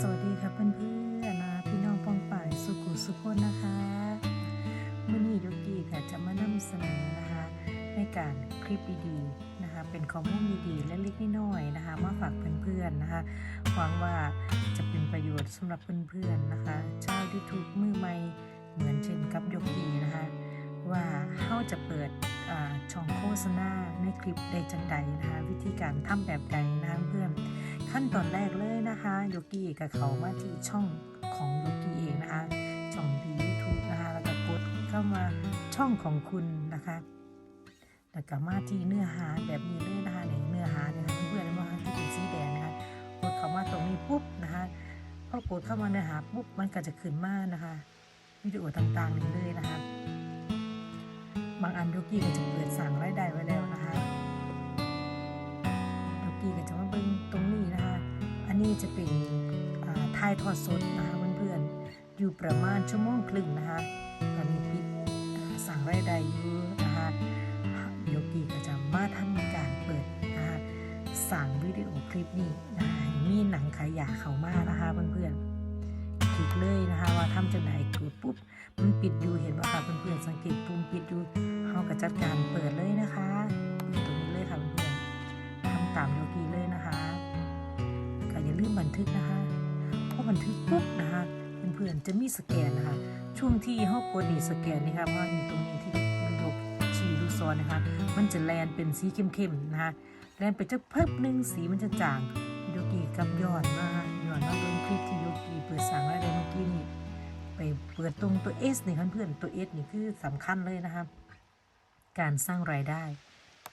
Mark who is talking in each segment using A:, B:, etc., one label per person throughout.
A: สวัสดีค่ะเพื่อนๆนะพี่น้องปองป่ายสุขุสุขคนนะคะมื่อนี้ยกกี้ค่ะจะมานำเสนอนะคะ ในการคลิปดีๆนะคะ เป็นข้อมูลดีๆและเล็กๆน้อยๆนะคะ มาฝากเพื่อนๆนะคะหวังว่าจะเป็นประโยชน์สำหรับเพื่อนๆนะคะชาวยูทูบมือใหม่เหมือนเช่นกับยกกี้นะคะ ว่าเขาจะเปิดช่องโฆษณาในคลิปได้จังใดนะคะ วิธีการทำแบบใดนะคะเพื่อน ขั้นตอนแรกเลยนะคะโยกี้กับเขามาที่ช่องของโยกี้เองนะคะช่องดียูทูบนะคะแล้วก็กดเข้ามาช่องของคุณนะคะแล้วก็มาที่เนื้อหาแบบนี้เลยนะคะในเนื้อหาเนี่ยเพื่อนๆนะคะที่เป็นสีแดงนะคะกดเข้ามาตรงนี้ปุ๊บนะคะพอกดเข้ามาเนื้อหาปุ๊บมันก็จะขึ้นมานะคะวิดีโอต่างๆนี้เลยนะคะบางอันโยกี้ก็จะเปิดสั่งรายได้ไว้แล้ว กี้ก็จะมาเบิ่งตรงนี้นะคะ อันนี้จะเป็นอ่ายทอดสดนะคะเพื่อนๆ อยู่ประมาณชั่วโมงครึ่งนะคะ ตอนนี้ปิดสั่งรายได้อยู่นะคะโยกี้ก็จะมาทำการเปิดนะคะสั่งวิดีโอคลิปนี้นะคะมีหนังขายยาเข้ามานะคะเพื่อนๆคลิกเลยนะคะว่าทำจังไหนกดปุ๊บมันปิดอยู่เห็นป่ะคะเพื่อนๆสังเกตปุ่มปิดอยู่เขาก็จัดการเปิดเลย จะมีสแกนนะคะ ช่วงที่เขากดนี่สแกนนี่ค่ะเพราะมีตรงนี้ที่มันยกชี้ลูกศรนะคะ มันจะแลนเป็นสีเข้มๆนะคะแลนไปจะเพิ่มหนึ่งสีมันจะจางโยกีกับย้อนนะคะย้อนมาเบิ่งคลิปที่โยกีเปิดสั่งอะไรเมื่อกี้นี่ไปเปิดตรงตัว S นี่เพื่อนๆตัว S นี่คือสำคัญเลยนะครับการสร้างรายได้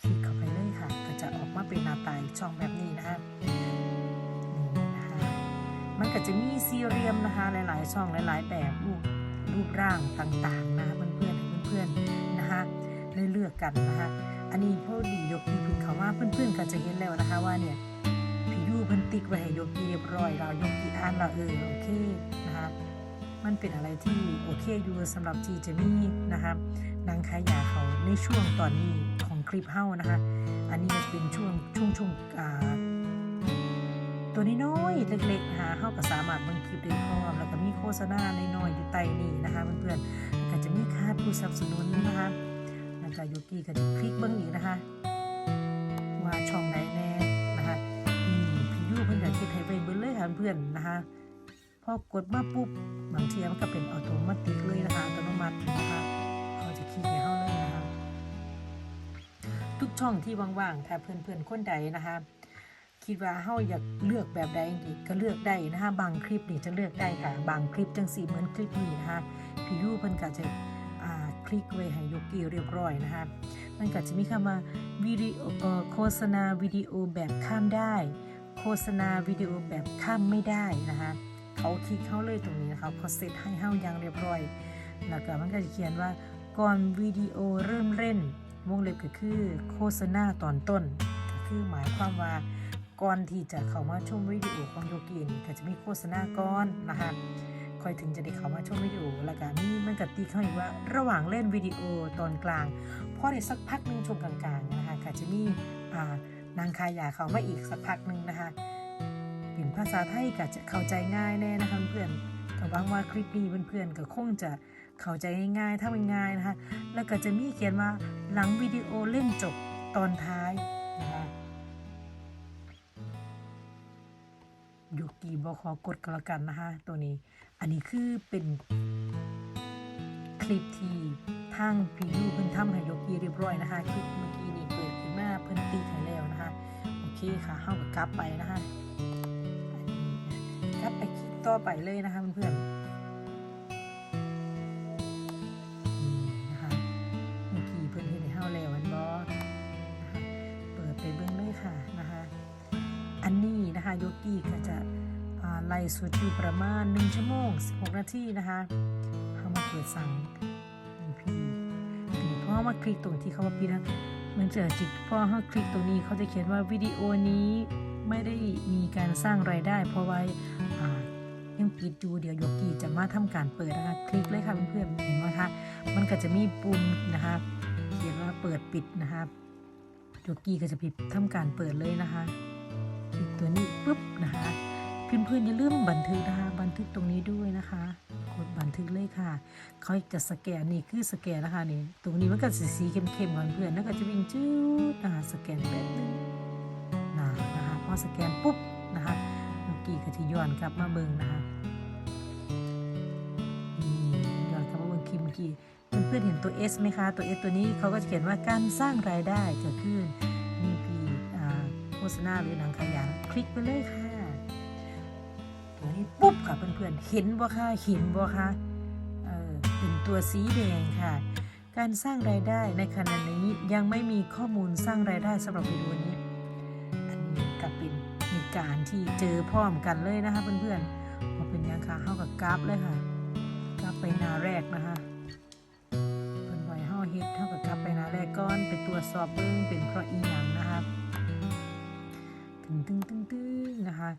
A: คลิกเข้าไปเลยค่ะ ก็จะออกมาเป็นหน้าตาอีกช่องแบบนี้นะคะ มันก็จะมีซีเรียมนะคะหลาย ๆ ช่องหลาย ๆ แบบรูปรูปร่างต่าง ๆ นะคะเพื่อนๆเพื่อนๆนะคะได้เลือกกันนะคะอันนี้พ่อดียกที่พึ่งเขามาเพื่อนๆก็จะเห็นแล้วนะคะว่าเนี่ยพี่ยูเพิ่นติ๊กไว้ให้ยกกี่เรียบร้อยเรายกกี่อ่านเราเออโอเคนะคะมันเป็นอะไรที่โอเคอยู่สำหรับที่จะมีนะคะนางขายยาเขาในช่วงตอนนี้ของคลิปเฮ้านะคะ อันนี้จะเป็นช่วงช่วงช่วงอ่า ตัวน้อยๆเล็กๆนะคะเฮาก็สามารถบิ่งคลิปได้พร้อมแล้วก็มีโฆษณาน้อยๆอยู่ใต้นี้นะคะเพื่อนๆก็จะมีค่าผู้สนับสนุนนะคะแล้วก็โยกี้ก็จะคลิกเบิ่งอีกนะคะ ว่าช่องไหนแน่นะคะนี่พี่ยูเพิ่อนก็คิดให้ไวเบิ่งเลยค่ะเพื่อนนะคะพอกดมาปุ๊บบางทีมันก็เป็นอัตโนมัติเลยนะคะอัตโนมัตินะคะเขาจะคลิกให้เข้าเลยนะคะ ทุกช่องที่ว่างๆถ้าเพื่อนๆคนใดนะคะ คิดว่าเฮาอยากเลือกแบบใดนี่ก็เลือกได้นะคะบางคลิปนี่จะเลือกได้ค่ะ บางคลิปจังสีเหมือนคลิปนี้นะคะพี่ยูเพิ่นก็จะอ่าคลิกไว้ให้ยกกี้เรียบร้อยนะคะมันก็จะมีคำว่าวิดีโอโฆษณาวิดีโอแบบข้ามได้ โฆษณาวิดีโอแบบข้ามไม่ได้นะคะเขาคลิกเข้าเลยตรงนี้นะคะเขาเซตให้เฮาอย่างเรียบร้อย แล้วก็มันก็จะเขียนว่าก่อนวิดีโอเริ่มเล่นวงเล็บก็คือโฆษณาตอนต้นก็คือหมายความว่า ก่อนที่จะเข้ามาชมวิดีโอของโยกินก็จะมีโฆษณาก่อนนะคะคอยถึงจะได้เข้ามาชมวิดีโอแล้วก็นี่มันก็ตีเข้าอีกว่า ระหว่างเล่นวิดีโอตอนกลางพอได้สักพักหนึงช่วงกลางๆนะคะก็จะมีนางคายาเข้ามาอีกสักพักหนึงนะคะเป็นภาษาไทยก็จะเข้าใจง่ายแน่นะคะเพื่อนก็หวังว่าคลิปนี้เพื่อนๆก็คงจะเข้าใจง่ายๆถ้ามันง่ายนะคะแล้วก็จะมีเขียนว่าหลังวิดีโอเล่นจบตอนท้าย ยูกีบอขอกดกันแล้วกันนะคะ ตัวนี้ อันนี้คือเป็นคลิปที่ทางพียูเพิ่นทำให้ยกกีเรียบร้อยนะคะ คลิปเมื่อกี้นี่เปิดขึ้นมาเพิ่นตีให้แล้วนะคะ โอเคค่ะเข้ากับกลับไปนะคะกลับไปคลิปต่อไปเลยนะคะเพื่อนๆ นี้นะคะโยกีก็จะไล่สดอยู่ประมาณ 1 ชั่วโมง 16 นาทีนะคะเฮามาเปิดสั่งพี่นี่พอมาคลิกตรงที่เขาว่าปีนะมันจะจิกพอเฮาคลิกตรงนี้เขาจะเขียนว่าวิดีโอนี้ไม่ได้มีการสร้างรายได้ เพราะว่าอ่ายังปิดอยู่เดี๋ยวโยกีจะมาทำการเปิดนะคะคลิกเลยค่ะเพื่อนๆเห็นไหมคะมันก็จะมีปุ่มนะคะเขียนว่าเปิดปิดนะคะโยกีก็จะปิดทำการเปิดเลยนะคะ ตัวนี้ปุ๊บนะคะเพื่อนๆอย่าลืมบันทึกนะคะบันทึกตรงนี้ด้วยนะคะกดบันทึกเลยค่ะ เขาจะสแกนนี่คือสแกนนะคะนี่ตรงนี้มันก็สีสีเข้มๆของเพื่อนแล้วก็จะวิ่งจืดนะคะสแกนแบบนึงนะนะคะพอสแกนปุ๊บนะคะเมื่อกี้ก็ที่ย้อนกลับมาเบิ่งนะคะย้อนกลับมาเบิ่งคลิปเมื่อกี้เพื่อนๆเห็นตัว S ไหมคะตัว S ตัวนี้เขาก็จะเขียนว่าการสร้างรายได้เกิดขึ้น ษณาหรือหนังขยันคลิกไปเลยค่ะตัวนี้ปุ๊บค่ะเพื่อนๆเห็นบ่คะเห็นบ่คะเออเป็นตัวสีแดงค่ะ การสร้างรายได้ในขณะนี้ยังไม่มีข้อมูลสร้างรายได้สำหรับวิดีโอนี้อันนี้ก็เป็นเหตุการณ์ที่เจอพร้อมกันเลยนะคะเพื่อนๆมาเป็นยังค่ะเข้ากับกราฟเลยค่ะกราฟไปนาแรกนะคะเพิ่นไว้เฮาเฮ็ดเท่ากับกราฟไปนาแรกก่อนไปตรวจสอบเบิ่งเป็นเพราะอีหยังนะคะ ตึงตึงตึงตึงนะคะ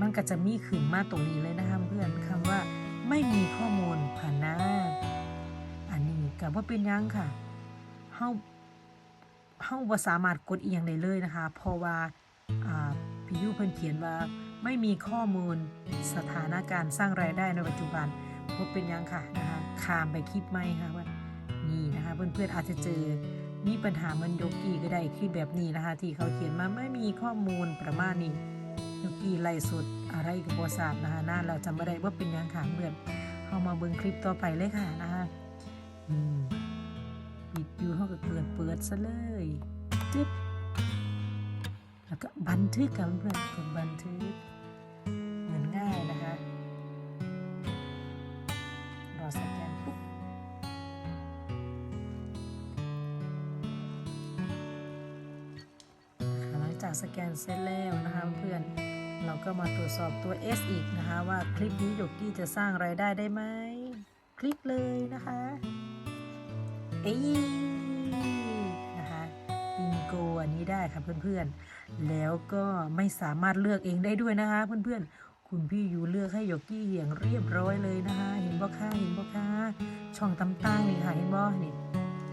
A: มันก็จะมีขึ้นมาตรงนี้เลยนะคะเพื่อนคำว่าไม่มีข้อมูลผ่านหน้า อันนี้กับว่าเป็นยังค่ะเฮาเฮาบ่สามารถกดเอียงได้เลยนะคะ เพราะว่าอ่าพี่ยูเพิ่นเขียนว่าไม่มีข้อมูลสถานการณ์สร้างรายได้ในปัจจุบันพบเป็นยังค่ะนะคะขามไปคลิปใหม่ค่ะว่านี่นะคะเพื่อนๆอาจจะเจอ มีปัญหาเหมันโยกีก็ได้คลิปแบบนี้นะคะ ที่เขาเขียนมาไม่มีข้อมูลประมาณนี้เมื่อกี้ไล่สุดอะไรกับบทราบนะคะน่าเราจำไม่ได้ว่าเป็นยังขางเบื่อนเขามาเบิ่งคลิปต่อไปเลยค่ะนะคะปิดอยู่เขาก็เกิดเปิดซะเลยจึ๊บแล้วก็บันทึกกับเพื่อนกดบันทึก จากสแกนเสร็จแล้วนะคะเพื่อนเราก็มาตรวจสอบตัว S อีกนะคะ ว่าคลิปนี้โยกี้จะสร้างรายได้ได้ไหม คลิกเลยนะคะ เอ้ยนะคะบิงโกอันนี้ได้ค่ะเพื่อนๆ แล้วก็ไม่สามารถเลือกเองได้ด้วยนะคะ เพื่อนๆ คุณพี่ยูเลือกให้โยกี้อย่างเรียบร้อยเลยนะคะ เห็นบ่ค่าเห็นบ่ค่าช่องตำตั้งนี่ค่ะเห็นบ่นี่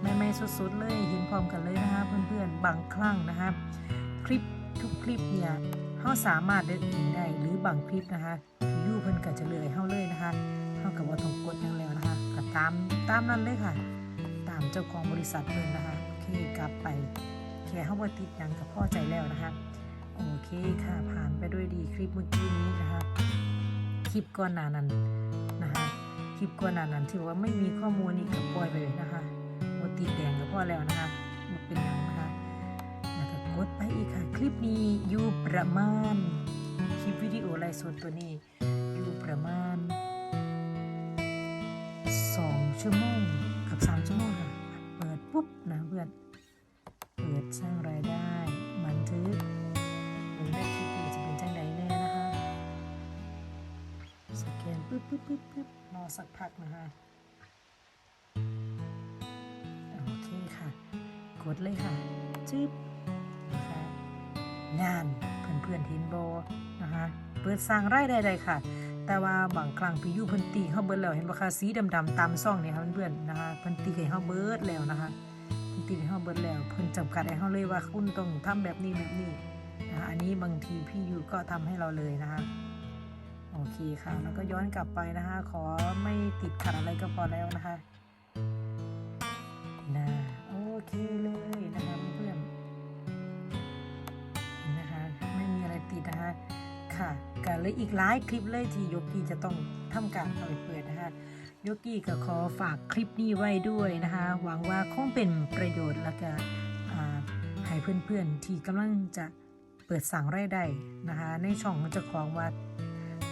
A: ไม่ไม่สุดๆเลยเห็นพร้อมกันเลยนะคะ เพื่อนๆบางครั้งนะคะค ลิปทุกคลิปเนี่ยเฮาสามารถเลือกเองได้หรือบางคลิปนะคะยูเพิ่นก็จะเลือกให้เฮาเลยนะคะเฮากับว่าต้องกดอย่างแล้วนะคะก็ตามตามนั้นเลยค่ะ ตามเจ้าของบริษัทเพิ่นนะคะโอเคกลับไปแค่เฮาบ่ติดหยังก็พอใจแล้วนะคะโอเคค่ะผ่านไปด้วยดีคลิปเมื่อกี้นี้นะคะคลิปก่อนหน้านั้นนะคะคลิปก่อนหน้านั้นที่ว่าไม่มีข้อมูลนี่ก็ปล่อยไปเลยนะคะบ่ติดแดงก็พอแล้วนะคะบ่เป็นหยังนะคะ ดไปอีกค่ะ คลิปนี้อยู่ประมาณ คลิปวิดีโอไลฟ์สดตัวนี้ อยู่ประมาณ 2 ชั่วโมงกับ 3 ชั่วโมงค่ะ เปิดปุ๊บนะเพื่อน เปิดสร้างรายได้บันทึกหรือได้คลิปนี้จะเป็นจังใดแน่นะคะ สแกนปึ๊บปึ๊บปึ๊บปึ๊บรอสักพักนะคะโอเคค่ะ กดเลยค่ะจึ๊บ งานเพื่อนๆเห็นโบนะคะเปิดสร้างรายได้ได้ค่ะ แต่ว่าบางครั้งพี่ยูเพิ่นตีเข้าเบิดแล้วเห็นบ่คะสีดำๆตามซ่องเนี่ยค่ะเพื่อนๆนะคะเพิ่นตีให้เฮาเบิดแล้วนะคะเพิ่นตีให้เฮาเบิดแล้วเพิ่นจำกัดให้เฮาเลยว่าคุณต้องทำแบบนี้แบบนี้นะคะอันนี้บางทีพี่ยูก็ทำให้เราเลยนะคะโอเคค่ะ แล้วก็ย้อนกลับไปนะคะ ขอไม่ติดขัดอะไรก็พอแล้วนะคะนะโอเคเลยนะคะ นะคะค่ะกันเลยอีกหลายคลิปเลยที่โยกี้จะต้องทำการเอาไปเปิดนะคะโยกี้ก็ขอฝากคลิปนี้ไว้ด้วยนะคะ หวังว่าคงเป็นประโยชน์แล้วก็ให้เพื่อนๆที่กำลังจะเปิดสั่งรายได้นะคะ ในช่องเจ้าของว่า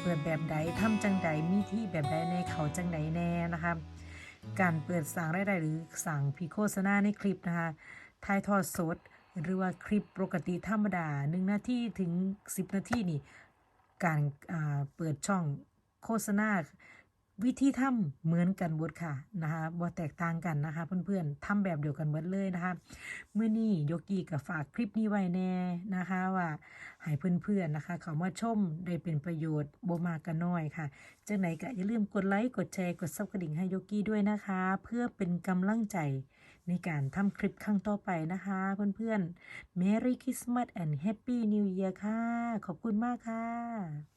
A: เปิดแบบใดทำจังใดมีที่แบบใดในเขาจังใดแน่นะคะการเปิดสั่งรายได้หรือสั่งพีโฆษณาในคลิปนะคะถ่ายทอดสด หรือว่าคลิปปกติธรรมดา1นาทีถึง 10 นาทีนี่ การาเปิดช่องโฆษณาวิธีทำเหมือนกันหมดค่ะนะคะบ่แตกต่างกันนะคะ เพื่อนๆทำแบบเดียวกันหมดเลยนะคะเมื่อนี้โยกี้ก็ฝากคลิปนี้ไว้แน่นะคะว่าให้เพื่อนๆนะคะ เขามาชมได้เป็นประโยชน์บ่มากก็น้อยค่ะจังไหนก็อย่าลืมกดไลค์กดแชร์กดซับกระดิ่งให้โยกี้ด้วยนะคะ เพื่อเป็นกำลังใจ ในการทำคลิปครั้งต่อไปนะคะ เพื่อนๆ Merry Christmas and Happy New Year ค่ะ ขอบคุณมากค่ะ